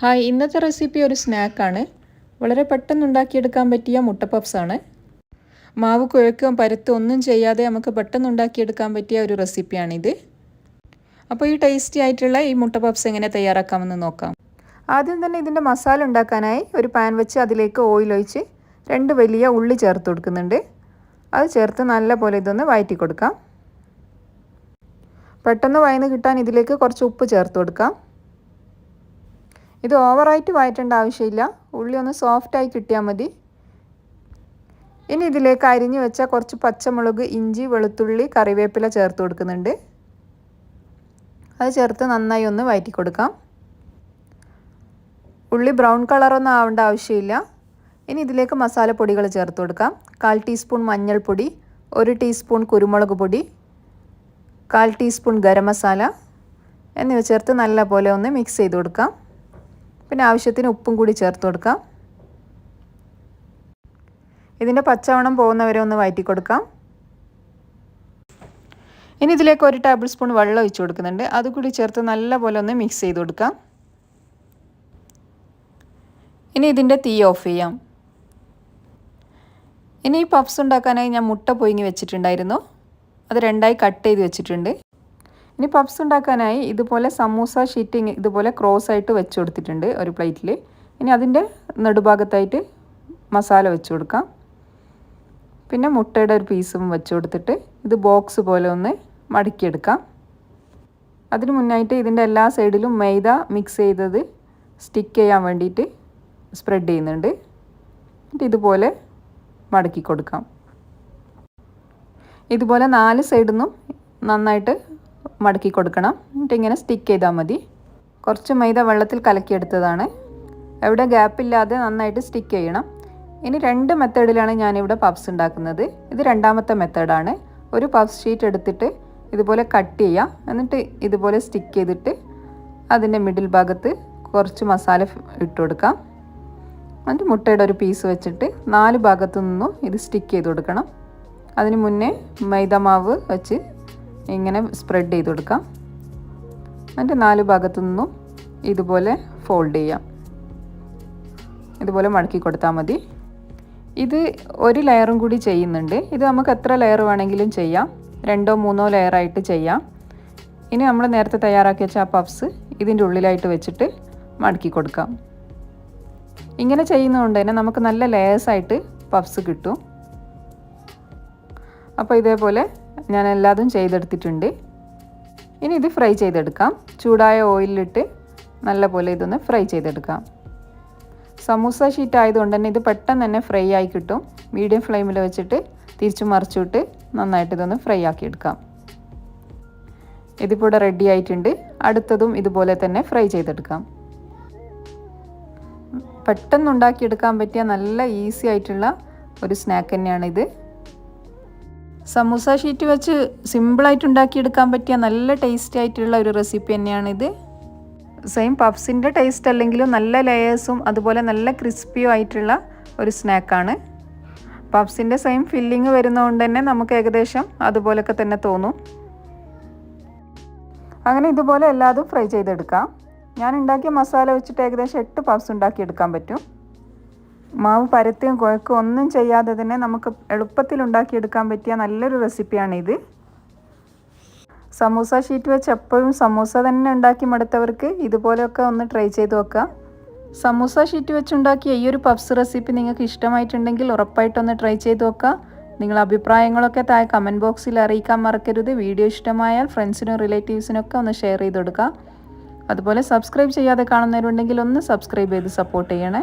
Hi ഇന്നത്തെ recipe ഒരു സ്നാക്കാണ്. വളരെ പെട്ടെന്ന് ഉണ്ടാക്കിയെടുക്കാൻ പറ്റിയ മുട്ട പഫ്സാണ് മാവ് കുഴക്കുകയും പരത്തും ഒന്നും ചെയ്യാതെ നമുക്ക് പെട്ടെന്ന് ഉണ്ടാക്കിയെടുക്കാൻ പറ്റിയ ഒരു റെസിപ്പിയാണിത്. അപ്പോൾ ഈ ടേസ്റ്റി ആയിട്ടുള്ള ഈ മുട്ട പഫ്സ് എങ്ങനെ തയ്യാറാക്കാമെന്ന് നോക്കാം. ആദ്യം തന്നെ ഇതിന്റെ മസാല ഉണ്ടാക്കാനായി ഒരു പാൻ വെച്ച് അതിലേക്ക് ഓയിൽ ഒഴിച്ച് രണ്ട് വലിയ ഉള്ളി ചേർത്ത് കൊടുക്കുന്നുണ്ട്. അത് ചേർത്ത് നല്ല പോലെ ഇതൊന്ന് വഴറ്റി കൊടുക്കാം. പെട്ടെന്ന് വയന്ന് കിട്ടാൻ ഇതിലേക്ക് കുറച്ച് ഉപ്പ് ചേർത്ത് കൊടുക്കാം. ഇത് ഓവറായിട്ട് വഴറ്റേണ്ട ആവശ്യമില്ല. ഉള്ളി ഒന്ന് സോഫ്റ്റായി കിട്ടിയാൽ മതി. ഇനി ഇതിലേക്ക് അരിഞ്ഞു വെച്ച കുറച്ച് പച്ചമുളക് ഇഞ്ചി വെളുത്തുള്ളി കറിവേപ്പില ചേർത്ത് കൊടുക്കുന്നുണ്ട്. അത് ചേർത്ത് നന്നായി ഒന്ന് വഴറ്റി കൊടുക്കാം. ഉള്ളി ബ്രൗൺ കളറൊന്നും ആവേണ്ട ആവശ്യമില്ല. ഇനി ഇതിലേക്ക് മസാലപ്പൊടികൾ ചേർത്ത് കൊടുക്കാം. കാൽ ടീസ്പൂൺ മഞ്ഞൾപ്പൊടി ഒരു ടീസ്പൂൺ കുരുമുളക് പൊടി കാൽ ടീസ്പൂൺ ഗരം മസാല എന്നിവ ചേർത്ത് നല്ല പോലെ ഒന്ന് മിക്സ് ചെയ്ത് കൊടുക്കാം. പിന്നെ ആവശ്യത്തിന് ഉപ്പും കൂടി ചേർത്ത് കൊടുക്കാം. ഇതിന്റെ പച്ചവണം പോകുന്നവരെ ഒന്ന് വയറ്റി കൊടുക്കാം. ഇനി ഇതിലേക്ക് ഒരു ടേബിൾ സ്പൂൺ വെള്ളം ഒഴിച്ചു കൊടുക്കുന്നുണ്ട്. അതുകൂടി ചേർത്ത് നല്ലപോലെ ഒന്ന് മിക്സ് ചെയ്ത് കൊടുക്കാം. ഇനി ഇതിന്റെ തീ ഓഫ് ചെയ്യാം. ഇനി ഈ പഫ്സ് ഉണ്ടാക്കാനായി ഞാൻ മുട്ട പൊയിങ്ങി വെച്ചിട്ടുണ്ടായിരുന്നു. അത് രണ്ടായി കട്ട് ചെയ്ത് വെച്ചിട്ടുണ്ട്. ഇനി പപ്സ് ഉണ്ടാക്കാനായി ഇതുപോലെ സമൂസ ഷീറ്റിങ് ഇതുപോലെ ക്രോസ് ആയിട്ട് വെച്ച് കൊടുത്തിട്ടുണ്ട് ഒരു പ്ലേറ്റിൽ ഇനി അതിന്റെ നടുഭാഗത്തായിട്ട് മസാല വെച്ച് കൊടുക്കാം. പിന്നെ മുട്ടയുടെ ഒരു പീസും വെച്ച് കൊടുത്തിട്ട് ഇത് ബോക്സ് പോലെ ഒന്ന് മടക്കിയെടുക്കാം. അതിന് മുന്നായിട്ട് ഇതിന്റെ എല്ലാ സൈഡിലും മൈദ മിക്സ് ചെയ്തത് സ്റ്റിക്ക് ചെയ്യാൻ വേണ്ടിയിട്ട് സ്പ്രെഡ് ചെയ്യുന്നുണ്ട്. എന്നിട്ട് ഇതുപോലെ മടക്കി കൊടുക്കാം. ഇതുപോലെ നാല് സൈഡിൽ നിന്നും നന്നായിട്ട് മടക്കി കൊടുക്കണം. എന്നിട്ട് ഇങ്ങനെ സ്റ്റിക്ക് ചെയ്താൽ മതി. കുറച്ച് മൈദ വെള്ളത്തിൽ കലക്കിയെടുത്തതാണ്. എവിടെ ഗ്യാപ്പില്ലാതെ നന്നായിട്ട് സ്റ്റിക്ക് ചെയ്യണം. ഇനി രണ്ട് മെത്തേഡിലാണ് ഞാനിവിടെ പഫ്സ് ഉണ്ടാക്കുന്നത്. ഇത് രണ്ടാമത്തെ മെത്തേഡാണ്. ഒരു പഫ് ഷീറ്റ് എടുത്തിട്ട് ഇതുപോലെ കട്ട് ചെയ്യാം. എന്നിട്ട് ഇതുപോലെ സ്റ്റിക്ക് ചെയ്തിട്ട് അതിന്റെ മിഡിൽ ഭാഗത്ത് കുറച്ച് മസാല ഇട്ട് കൊടുക്കാം. എന്നിട്ട് മുട്ടയുടെ ഒരു പീസ് വെച്ചിട്ട് നാല് ഭാഗത്തു നിന്നും ഇത് സ്റ്റിക്ക് ചെയ്ത് കൊടുക്കണം. അതിന് മുന്നേ മൈദ മാവ് വെച്ച് ഇങ്ങനെ സ്പ്രെഡ് ചെയ്ത് കൊടുക്കാം. എന്നിട്ട് നാല് ഭാഗത്തു നിന്നും ഇതുപോലെ ഫോൾഡ് ചെയ്യാം. ഇതുപോലെ മടക്കി കൊടുത്താൽ മതി. ഇത് ഒരു ലെയറും കൂടി ചെയ്യുന്നുണ്ട്. ഇത് നമുക്ക് എത്ര ലെയർ വേണമെങ്കിലും ചെയ്യാം. രണ്ടോ മൂന്നോ ലെയറായിട്ട് ചെയ്യാം. ഇനി നമ്മൾ നേരത്തെ തയ്യാറാക്കി വെച്ച ആ പഫ്സ് ഇതിന്റെ ഉള്ളിലായിട്ട് വെച്ചിട്ട് മടക്കി കൊടുക്കാം. ഇങ്ങനെ ചെയ്യുന്നതുകൊണ്ട് തന്നെ നമുക്ക് നല്ല ലെയേഴ്സായിട്ട് പഫ്സ് കിട്ടും. അപ്പോൾ ഇതേപോലെ ഞാൻ എല്ലാതും ചെയ്തെടുത്തിട്ടുണ്ട്. ഇനി ഇത് ഫ്രൈ ചെയ്തെടുക്കാം. ചൂടായ ഓയിലിട്ട് നല്ല പോലെ ഇതൊന്ന് ഫ്രൈ ചെയ്തെടുക്കാം. സമൂസ ഷീറ്റ് ആയതുകൊണ്ട് തന്നെ ഇത് പെട്ടെന്ന് തന്നെ ഫ്രൈ ആയി കിട്ടും. മീഡിയം ഫ്ലെയിമിൽ വെച്ചിട്ട് തിരിച്ചു മറിച്ചിട്ട് നന്നായിട്ട് ഇതൊന്ന് ഫ്രൈ ആക്കി എടുക്കാം ഇതിപ്പോൾ റെഡി ആയിട്ടുണ്ട്. അടുത്തതും ഇതുപോലെ തന്നെ ഫ്രൈ ചെയ്തെടുക്കാം. പെട്ടെന്ന് ഉണ്ടാക്കിയെടുക്കാൻ പറ്റിയ നല്ല ഈസി ആയിട്ടുള്ള ഒരു സ്നാക്ക് തന്നെയാണിത്. സമൂസ ഷീറ്റ് വെച്ച് സിമ്പിളായിട്ട് ഉണ്ടാക്കിയെടുക്കാൻ പറ്റിയ നല്ല ടേസ്റ്റി ആയിട്ടുള്ള ഒരു റെസിപ്പി തന്നെയാണിത് സെയിം പഫ്സിന്റെ ടേസ്റ്റ് അല്ലെങ്കിലും നല്ല ലെയേഴ്സും അതുപോലെ നല്ല ക്രിസ്പിയും ആയിട്ടുള്ള ഒരു സ്നാക്കാണ് പഫ്സിന്റെ സെയിം ഫില്ലിങ് വരുന്നതുകൊണ്ട് തന്നെ നമുക്ക് ഏകദേശം അതുപോലൊക്കെ തന്നെ തോന്നും. അങ്ങനെ ഇതുപോലെ എല്ലാതും ഫ്രൈ ചെയ്തെടുക്കാം. ഞാൻ ഉണ്ടാക്കിയ മസാല വെച്ചിട്ട് ഏകദേശം എട്ട് പഫ്സ് ഉണ്ടാക്കിയെടുക്കാൻ പറ്റും. മാവ് പരത്തിയും കുഴക്കും ഒന്നും ചെയ്യാതെ തന്നെ നമുക്ക് എളുപ്പത്തിൽ ഉണ്ടാക്കിയെടുക്കാൻ പറ്റിയ നല്ലൊരു റെസിപ്പിയാണിത്. സമൂസ ഷീറ്റ് വെച്ച് എപ്പോഴും സമൂസ തന്നെ ഉണ്ടാക്കി മടുത്തവർക്ക് ഇതുപോലെയൊക്കെ ഒന്ന് ട്രൈ ചെയ്ത് നോക്കാം. സമൂസ ഷീറ്റ് വെച്ചുണ്ടാക്കിയ ഈ ഒരു പഫ്സ് റെസിപ്പി നിങ്ങൾക്ക് ഇഷ്ടമായിട്ടുണ്ടെങ്കിൽ ഉറപ്പായിട്ടൊന്ന് ട്രൈ ചെയ്ത് നോക്കാം. നിങ്ങളുടെ അഭിപ്രായങ്ങളൊക്കെ താഴെ കമന്റ് ബോക്സിൽ അറിയിക്കാൻ മറക്കരുത്. വീഡിയോ ഇഷ്ടമായാൽ ഫ്രണ്ട്സിനും റിലേറ്റീവ്സിനൊക്കെ ഒന്ന് ഷെയർ ചെയ്ത് കൊടുക്കുക അതുപോലെ സബ്സ്ക്രൈബ് ചെയ്യാതെ കാണുന്നവരുണ്ടെങ്കിൽ ഒന്ന് സബ്സ്ക്രൈബ് ചെയ്ത് സപ്പോർട്ട് ചെയ്യണേ.